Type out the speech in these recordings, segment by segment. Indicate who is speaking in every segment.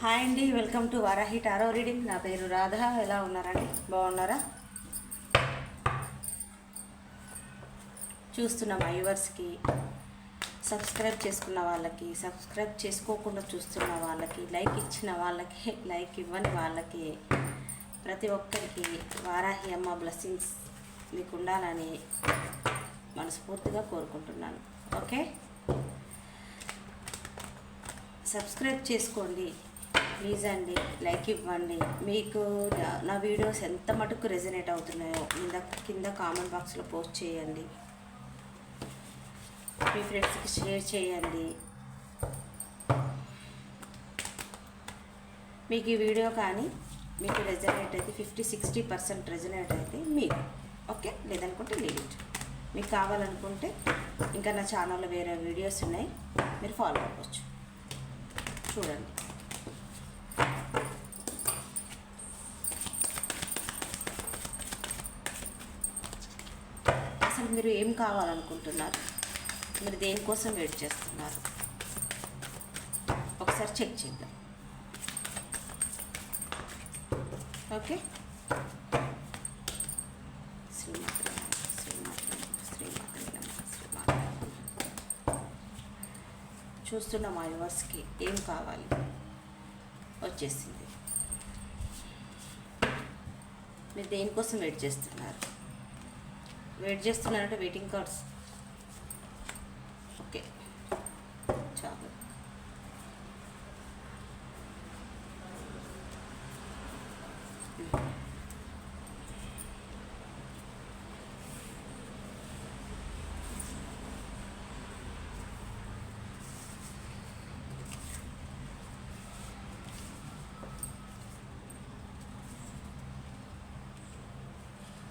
Speaker 1: Hi అండి welcome to Varahi tarot reading. నా పేరు రాధ. ఎలా ఉన్నారండి? బాగున్నారా? చూస్తున్న మా వ్యూవర్స్కి సబ్స్క్రైబ్ చేసుకున్న వాళ్ళకి సబ్స్క్రైబ్ చేసుకోకుండా చూస్తున్న వాళ్ళకి లైక్ ఇచ్చిన వాళ్ళకి లైక్ ఇవ్వని వాళ్ళకి ప్రతి ఒక్కరికి వారాహి అమ్మ బ్లెస్సింగ్స్ మీకు ఉండాలని మనస్ఫూర్తిగా కోరుకుంటున్నాను. ఓకే? సబ్స్క్రైబ్ చేసుకోండి. ప్లీజ్ అండి లైక్ ఇవ్వండి. మీకు నా- వీడియోస్ ఎంత మటుకు రెజనేట్ అవుతున్నాయో కింద కింద కామెంట్ బాక్స్లో పోస్ట్ చేయండి. మీ ఫ్రెండ్స్కి షేర్ చేయండి. మీకు ఈ వీడియో కానీ మీకు రెజనేట్ అయితే ఫిఫ్టీ సిక్స్టీ పర్సెంట్ రెజనేట్ అయితే మీకు ఓకే లేదనుకుంటే లీవ్ మీకు కావాలనుకుంటే ఇంకా నా ఛానల్లో వేరే వీడియోస్ ఉన్నాయి మీరు ఫాలో అవ్వచ్చు. చూడండి. మీరు ఏం కావాలనుకుంటున్నారు? మీరు దేనికోసం వెయిట్ చేస్తున్నారు? ఒకసారి చెక్ చేద్దాం. ఓకే? శ్రీమాత్రే నమః, శ్రీమాత్రే నమః, చూస్తున్న మా యువర్స్కి ఏం కావాలి? వచ్చేసింది. మీరు దేనికోసం వెయిట్ చేస్తున్నారు? వెయిట్ చేస్తున్నారంటే వెయిటింగ్ కార్డ్స్ ఓకే చాలు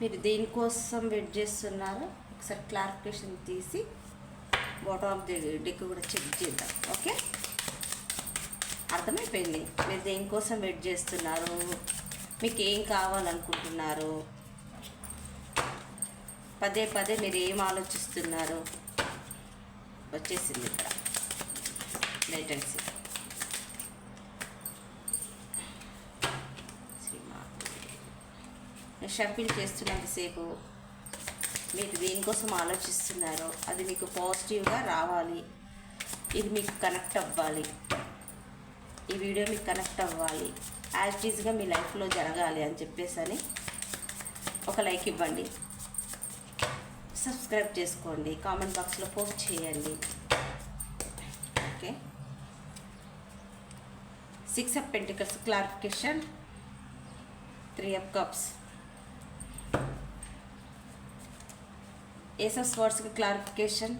Speaker 1: మీరు దేనికోసం వెయిట్ చేస్తున్నారో? ఒకసారి క్లారిఫికేషన్ తీసి బాటమ్ ఆఫ్ ది డెక్ కూడా చెక్ చేద్దాం. ఓకే? అర్థమైపోయింది. మీరు దేనికోసం వెయిట్ చేస్తున్నారు? మీకు ఏం కావాలనుకుంటున్నారు? పదే పదే మీరు ఏం ఆలోచిస్తున్నారు? వచ్చేసింది ఇక్కడ. లేటెన్సీ శ్రీమాత నేను షఫిల్ చేస్తున్నంతసేపు మీరు దేనికోసం ఆలోచిస్తున్నారో అది మీకు పాజిటివ్గా రావాలి. ఇది మీకు కనెక్ట్ అవ్వాలి. ఈ వీడియో మీకు కనెక్ట్ అవ్వాలి. యాజ్ ఈజ్గా మీ లైఫ్లో జరగాలి అని చెప్పేసి అని ఒక లైక్ ఇవ్వండి. సబ్స్క్రైబ్ చేసుకోండి. కామెంట్ బాక్స్లో పోస్ట్ చేయండి. Okay. Six of pentacles clarification three of cups. Ace of clarification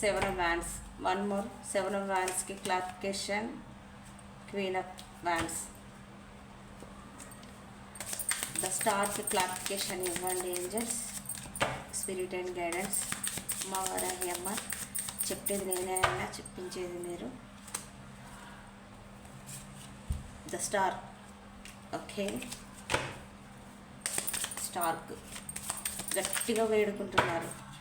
Speaker 1: seven of wands one more seven of వ్యాన్స్కి clarification queen of wands the స్టార్కి clarification ఇవ్వండి ఏంజల్స్ స్పిరిట్ అండ్ గైడెన్స్ మా వారాహి అమ్మ చెప్పేది నేనే అయినా చెప్పించేది మీరు ద స్టార్ ఓకే స్టార్క్ గట్టిగా వేడుకుంటున్నారు.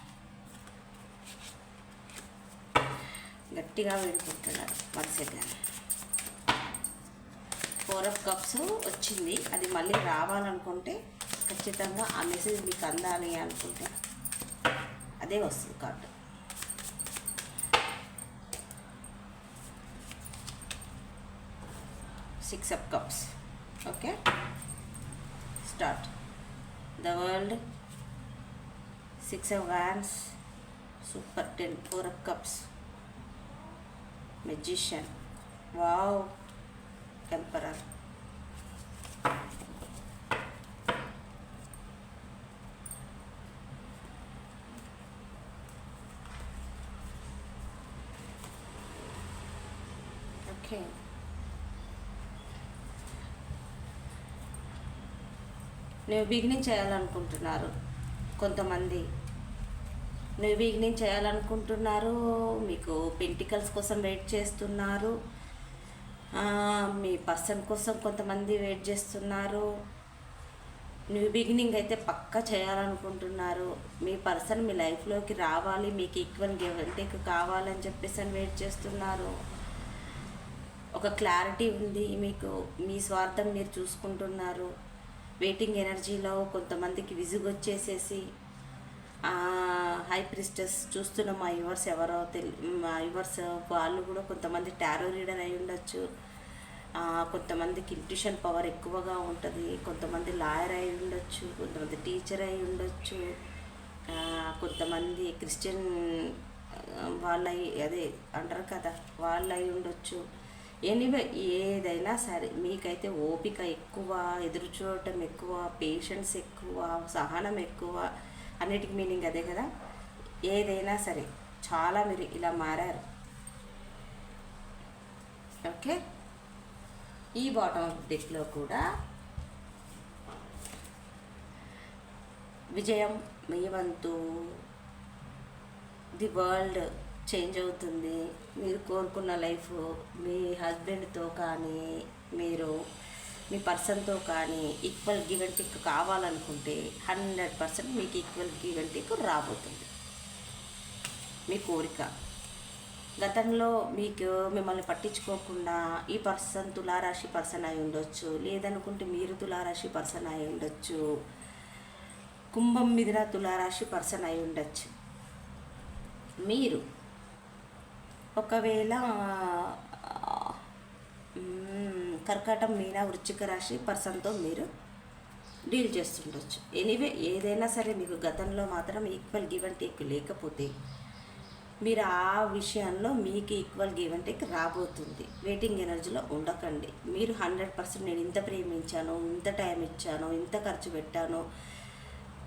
Speaker 1: గట్టిగా వేడుకుంటున్నారు వన్స్ ఫోర్ ఆఫ్ కప్స్ వచ్చింది. అది మళ్ళీ రావాలనుకుంటే ఖచ్చితంగా ఆ మెసేజ్ మీకు అందాలి అనుకుంటే అదే వస్తుంది card. Six of cups. Okay? Start. The world six of wands super ten four of cups magician wow emperor okay నేను బిగినింగ్ చేయాలనుకుంటున్నారు కొంతమంది. నువ్వు బిగినింగ్ చేయాలనుకుంటున్నారు. మీకు పెంటికల్స్ కోసం వెయిట్ చేస్తున్నారు. మీ పర్సన్ కోసం కొంతమంది వెయిట్ చేస్తున్నారు. న్యూ బిగినింగ్ అయితే పక్కా చేయాలనుకుంటున్నారు. మీ పర్సన్ మీ లైఫ్లోకి రావాలి మీకు ఈక్వల్ గివెంటేక్ కావాలని చెప్పేసి అని వెయిట్ చేస్తున్నారు. ఒక క్లారిటీ ఉంది మీకు మీ స్వార్థం మీరు చూసుకుంటున్నారు. వెయిటింగ్ ఎనర్జీలో కొంతమందికి విసుగు వచ్చేసేసి హై ప్రిస్టెస్ చూస్తున్న మా యువర్స్ ఎవరో తెలి మా యువర్స్ వాళ్ళు కూడా కొంతమంది టారో రీడర్ అయి ఉండొచ్చు. కొంతమందికి ఇంట్యూషన్ పవర్ ఎక్కువగా ఉంటుంది కొంతమంది లాయర్ అయి ఉండొచ్చు కొంతమంది టీచర్ అయి ఉండొచ్చు. కొంతమంది క్రిస్టియన్ వాళ్ళ అదే అంటారు కదా వాళ్ళయి ఉండొచ్చు. ఎనీవే ఏదైనా సరే మీకైతే ఓపిక ఎక్కువ ఎదురు చూడటం ఎక్కువ పేషెన్స్ ఎక్కువ సహనం ఎక్కువ అన్నిటికి మీనింగ్ అదే కదా? ఏదైనా సరే చాలా మీరు ఇలా మారారు. ఓకే? ఈ బాటమ్ ఆఫ్ డెక్లో కూడా విజయం మీ వంతు. ది వరల్డ్ చేంజ్ అవుతుంది. మీరు కోరుకున్న లైఫ్ మీ హస్బెండ్తో కానీ మీరు మీ పర్సన్తో కానీ ఈక్వల్ గివ్ అండ్ టిక్ కావాలనుకుంటే హండ్రెడ్ పర్సెంట్ మీకు ఈక్వల్ గివ్ అండ్ టిక్ రాబోతుంది. మీ కోరిక. గతంలో మీకు మిమ్మల్ని పట్టించుకోకుండా ఈ పర్సన్ తులారాశి పర్సన్ అయి ఉండొచ్చు లేదనుకుంటే మీరు తులారాశి పర్సన్ అయి ఉండొచ్చు కుంభం మిదిన తులారాశి పర్సన్ అయి ఉండొచ్చు. మీరు ఒకవేళ కర్కాటం మీన వృశ్చిక రాశి పర్సన్తో మీరు డీల్ చేస్తుండొచ్చు. ఎనీవే ఏదైనా సరే మీకు గతంలో మాత్రం ఈక్వల్ గివ్ అండ్ టేక్ లేకపోతే మీరు ఆ విషయంలో మీకు ఈక్వల్ గివ్ అండ్ టేక్ రాబోతుంది. వెయిటింగ్ ఎనర్జీలో ఉండకండి. మీరు హండ్రెడ్ పర్సెంట్ నేను ఇంత ప్రేమించాను ఇంత టైం ఇచ్చాను ఇంత ఖర్చు పెట్టాను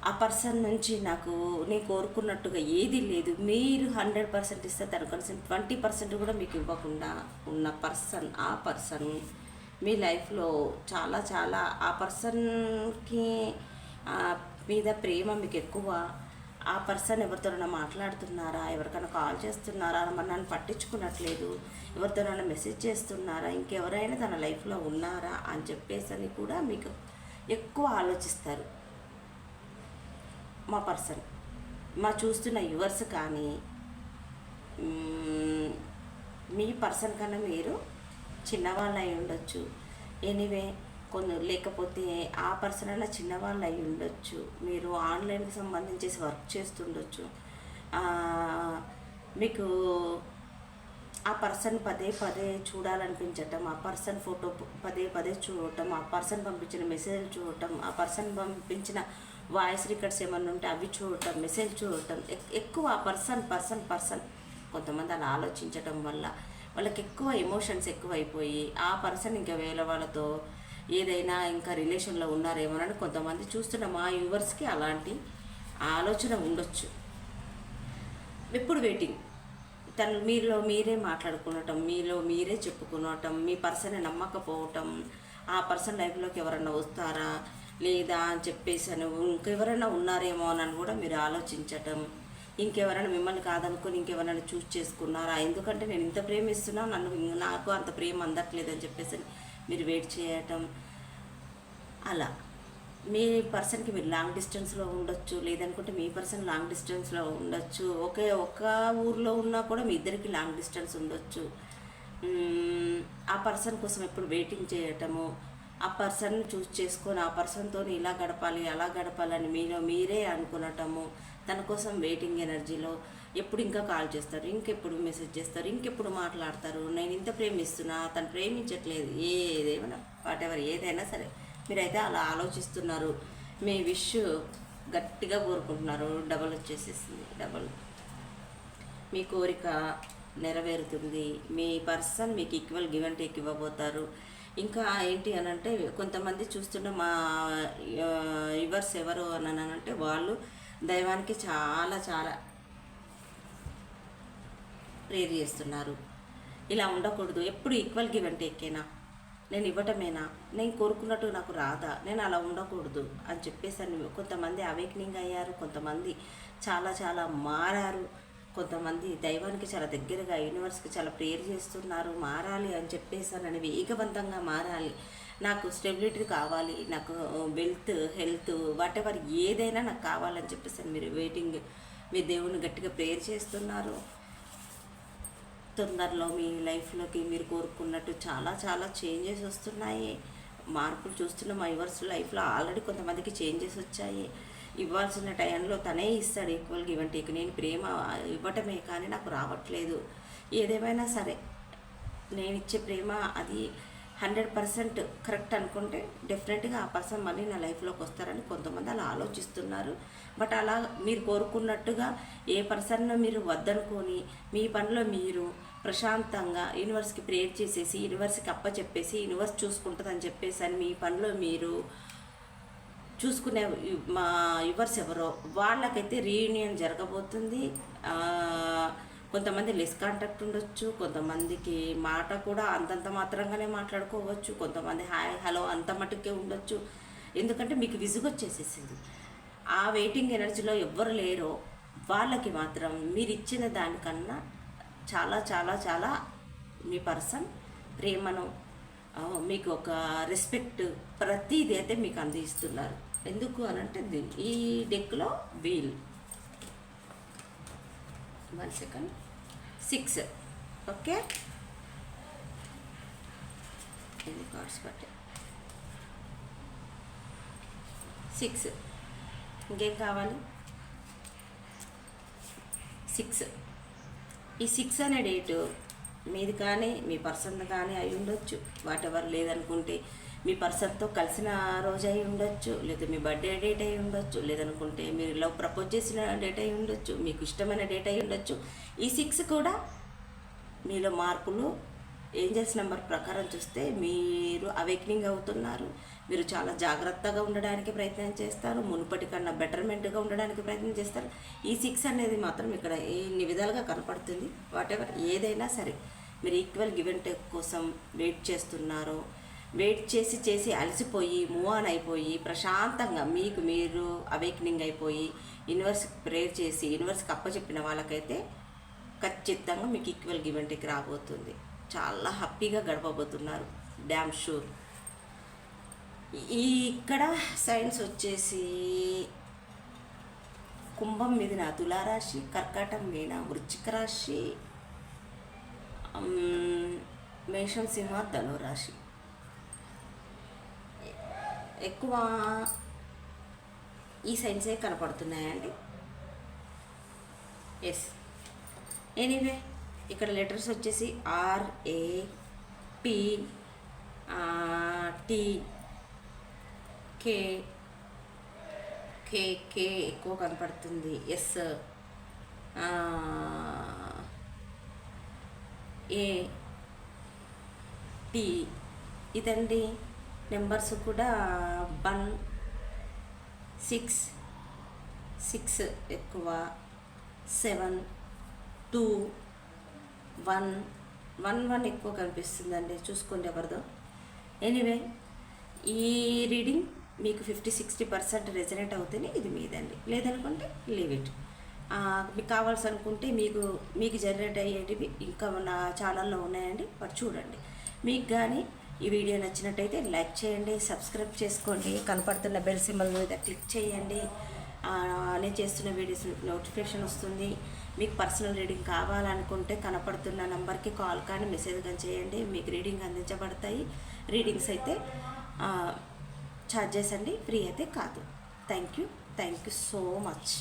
Speaker 1: ఆ పర్సన్ నుంచి నాకు నేను కోరుకున్నట్టుగా ఏది లేదు. మీరు హండ్రెడ్ పర్సెంట్ ఇస్తే తను కనీసం ట్వంటీ పర్సెంట్ కూడా మీకు ఇవ్వకుండా ఉన్న పర్సన్ ఆ పర్సన్ మీ లైఫ్లో చాలా చాలా ఆ పర్సన్కి మీద ప్రేమ మీకు ఎక్కువ. ఆ పర్సన్ ఎవరితోనైనా మాట్లాడుతున్నారా? ఎవరికైనా కాల్ చేస్తున్నారా? మరి నన్ను పట్టించుకున్నట్లేదు. ఎవరితోనైనా మెసేజ్ చేస్తున్నారా? ఇంకెవరైనా తన లైఫ్లో ఉన్నారా? అని చెప్పేసి అని కూడా మీకు ఎక్కువ ఆలోచిస్తారు. మా పర్సన్. మా చూస్తున్న యువర్స్ కానీ మీ పర్సన్ కన్నా మీరు చిన్నవాళ్ళు అయి ఉండొచ్చు ఎనీవే కొన్ని లేకపోతే ఆ పర్సన్ అలా చిన్నవాళ్ళు అయి ఉండొచ్చు మీరు ఆన్లైన్కి సంబంధించి వర్క్ చేస్తుండొచ్చు. మీకు ఆ పర్సన్ పదే పదే చూడాలనిపించటం ఆ పర్సన్ ఫోటో పదే పదే చూడటం ఆ పర్సన్ పంపించిన మెసేజ్ చూడటం ఆ పర్సన్ పంపించిన వాయిస్ రికార్డ్స్ ఏమన్నా ఉంటే అవి చూడటం మెసేజ్ చూడటం ఎక్- ఎక్కువ ఆ పర్సన్ పర్సన్ పర్సన్ కొంతమంది అలా ఆలోచించటం వల్ల వాళ్ళకి ఎక్కువ ఎమోషన్స్ ఎక్కువైపోయి ఆ పర్సన్ ఇంకా వేరే వాళ్ళతో ఏదైనా ఇంకా రిలేషన్లో ఉన్నారేమోనని కొంతమంది చూస్తున్న మా యూవర్స్కి అలాంటి ఆలోచన ఉండొచ్చు. ఎప్పుడు వెయిటింగ్ తను మీలో మీరే మాట్లాడుకునటం మీలో మీరే చెప్పుకునటం మీ పర్సన్ నమ్మకపోవటం ఆ పర్సన్ లైఫ్లోకి ఎవరన్నా వస్తారా లేదా అని చెప్పేసి అని ఇంకెవరైనా ఉన్నారేమో అని కూడా మీరు ఆలోచించటం ఇంకెవరైనా మిమ్మల్ని కాదనుకుని ఇంకెవరైనా చూస్ చేసుకున్నారా? ఎందుకంటే నేను ఇంత ప్రేమిస్తున్నా నన్ను నాకు అంత ప్రేమ అందట్లేదని చెప్పేసి మీరు వెయిట్ చేయటం అలా. మీ పర్సన్కి మీరు లాంగ్ డిస్టెన్స్లో ఉండొచ్చు లేదనుకుంటే మీ పర్సన్ లాంగ్ డిస్టెన్స్లో ఉండొచ్చు. ఒకే ఒక ఊర్లో ఉన్నా కూడా మీ ఇద్దరికి లాంగ్ డిస్టెన్స్ ఉండొచ్చు. ఆ పర్సన్ కోసం ఎప్పుడు వెయిటింగ్ చేయటము ఆ పర్సన్ చూస్ చేసుకొని ఆ పర్సన్తో ఇలా గడపాలి అలా గడపాలని మీలో మీరే అనుకునటము తన కోసం వెయిటింగ్ ఎనర్జీలో ఎప్పుడు ఇంకా కాల్ చేస్తారు ఇంకెప్పుడు మెసేజ్ చేస్తారు ఇంకెప్పుడు మాట్లాడతారు. నేను ఇంత ప్రేమిస్తున్నా తను ప్రేమించట్లేదు ఏదేమైనా వాటెవర్ ఏదైనా సరే. మీరైతే అలా ఆలోచిస్తున్నారు. మీ విష్ గట్టిగా కోరుకుంటున్నారు. డబల్ వచ్చేసేసింది డబల్ మీ కోరిక నెరవేరుతుంది. మీ పర్సన్ మీకు ఈక్వల్ గివ్ అండ్ టేక్ ఇవ్వబోతారు. ఇంకా ఏంటి అని అంటే కొంతమంది చూస్తున్న మా యువర్స్ ఎవరు అని అంటే వాళ్ళు దైవానికి చాలా చాలా ప్రేర్ చేస్తున్నారు. ఇలా ఉండకూడదు. ఎప్పుడు ఈక్వల్ గివ్ అంటే ఎక్కేనా నేను ఇవ్వటమేనా? నేను కోరుకున్నట్టు నాకు రాదా? నేను అలా ఉండకూడదు అని చెప్పేసి అని కొంతమంది అవేక్నింగ్ అయ్యారు. కొంతమంది చాలా చాలా మారారు. కొంతమంది దైవానికి చాలా దగ్గరగా యూనివర్స్కి చాలా ప్రేయర్ చేస్తున్నారు. మారాలి అని చెప్పేసి అని వేగవంతంగా మారాలి. నాకు స్టెబిలిటీ కావాలి నాకు వెల్త్ హెల్త్ వాట్ ఎవర్ ఏదైనా నాకు కావాలని చెప్పేసి మీరు వెయిటింగ్ మీ దేవుని గట్టిగా ప్రేయర్ చేస్తున్నారు. తొందరలో మీ లైఫ్లోకి మీరు కోరుకున్నట్టు చాలా చాలా చేంజెస్ వస్తున్నాయి. మార్పులు చూస్తున్న మా యువర్స్ లైఫ్లో ఆల్రెడీ కొంతమందికి చేంజెస్ వచ్చాయి. ఇవ్వాల్సిన టైంలో తనే ఇస్తాడు ఈక్వల్ గివ్ టేక్ నేను ప్రేమ ఇవ్వటమే కానీ నాకు రావట్లేదు. ఏదేమైనా సరే నేను ఇచ్చే ప్రేమ అది హండ్రెడ్ పర్సెంట్ కరెక్ట్ అనుకుంటే డెఫినెట్గా ఆ పర్సన్ మళ్ళీ నా లైఫ్లోకి వస్తారని కొంతమంది అలా ఆలోచిస్తున్నారు. బట్ అలా మీరు కోరుకున్నట్టుగా ఏ పర్సన్ మీరు వద్దనుకొని మీ పనిలో మీరు ప్రశాంతంగా యూనివర్స్కి ప్రేయర్ చేసేసి యూనివర్స్కి అప్ప చెప్పేసి యూనివర్స్ చూసుకుంటుందని చెప్పేసి అని మీ పనిలో మీరు చూసుకునే మా యువర్స్ ఎవరో వాళ్ళకైతే రీయూనియన్ జరగబోతుంది. కొంతమంది లెస్ కాంటాక్ట్ ఉండొచ్చు కొంతమందికి మాట కూడా అంతంత మాత్రంగానే మాట్లాడుకోవచ్చు కొంతమంది హాయ్ హలో అంత మటుకే ఉండొచ్చు. ఎందుకంటే మీకు విసుగొచ్చేసేసింది ఆ వెయిటింగ్ ఎనర్జీలో ఎవ్వరు లేరో వాళ్ళకి మాత్రం మీరు ఇచ్చిన దానికన్నా చాలా చాలా చాలా మీ పర్సన్ ప్రేమను మీకు ఒక రెస్పెక్ట్ ప్రతిదీ అయితే మీకు అందిస్తున్నారు. ఎందుకు అని అంటే దీని- ఈ డెక్లో wheel one second six okay ఎన్ని కార్డ్స్ పట్టే సిక్స్ ఇంకేం కావాలి? సిక్స్ ఈ సిక్స్ అనే డేటు మీది కానీ మీ పర్సన్ కానీ అయి ఉండొచ్చు వాట్ ఎవర్ లేదనుకుంటే. మీ పర్సన్తో కలిసిన రోజు అయి ఉండొచ్చు లేదా మీ బర్త్డే డేట్ అయి ఉండొచ్చు లేదనుకుంటే మీరు లవ్ ప్రపోజ్ చేసిన డేట్ అయి ఉండొచ్చు మీకు ఇష్టమైన డేట్ అయి ఉండొచ్చు. ఈ సిక్స్ కూడా మీలో మార్పులు ఏంజల్స్ నెంబర్ ప్రకారం చూస్తే మీరు అవేక్నింగ్ అవుతున్నారు. మీరు చాలా జాగ్రత్తగా ఉండడానికి ప్రయత్నం చేస్తారు మునుపటి కన్నా బెటర్మెంట్గా ఉండడానికి ప్రయత్నం చేస్తారు. ఈ సిక్స్ అనేది మాత్రం ఇక్కడ ఎన్ని విధాలుగా కనపడుతుంది వాట్ ఎవర్ ఏదైనా సరే మీరు ఈక్వల్ గివెంట్ టేక్ కోసం వెయిట్ చేస్తున్నారో వెయిట్ చేసి చేసి అలసిపోయి మూవ్ ఆన్ అయిపోయి ప్రశాంతంగా మీకు మీరు అవేక్నింగ్ అయిపోయి యూనివర్స్కి ప్రేయర్ చేసి యూనివర్స్కి అప్పచెప్పిన వాళ్ళకైతే ఖచ్చితంగా మీకు ఈక్వల్ గివ్ అండ్ టేక్ రాబోతుంది. చాలా హ్యాపీగా గడపబోతున్నారు డ్యామ్ షూర్ ఈ ఇక్కడ సైన్స్ వచ్చేసి కుంభం మీదిన తులారాశి కర్కాటం మీన వృచ్చిక రాశి మేషం సింహ ధనురాశి. ఎక్కువ ఈ సైన్సే కనపడుతున్నాయండి. ఎస్ ఎనీవే ఇక్కడ లెటర్స్ వచ్చేసి R A P T K K K ఎక్కువ కనపడుతుంది. ఎస్ ఏ టి ఇదండి. నెంబర్స్ కూడా వన్ సిక్స్ సిక్స్ ఎక్కువ seven two one one one ఎక్కువ కనిపిస్తుందండి. చూసుకోండి ఎవరిదో. ఎనీవే ఈ రీడింగ్ మీకు ఫిఫ్టీ సిక్స్టీ పర్సెంట్ రెజనేట్ అవుతేనే ఇది మీదండి. లేదనుకుంటే లీవ్ ఇట్. మీకు కావాల్సి అనుకుంటే మీకు మీకు జనరేట్ అయ్యేటివి ఇంకా నా ఛానల్లో ఉన్నాయండి. వాటి చూడండి. మీకు కానీ ఈ వీడియో నచ్చినట్టయితే లైక్ చేయండి సబ్స్క్రైబ్ చేసుకోండి కనపడుతున్న బెల్ సింబల్ మీద క్లిక్ చేయండి. నేను చేస్తున్న వీడియోస్ నోటిఫికేషన్ వస్తుంది. మీకు పర్సనల్ రీడింగ్ కావాలనుకుంటే కనపడుతున్న నెంబర్కి కాల్ కానీ మెసేజ్ కానీ చేయండి. మీకు రీడింగ్ అందించబడతాయి. రీడింగ్స్ అయితే ఛార్జెస్ అండి. ఫ్రీ అయితే కాదు. Thank you thank you so much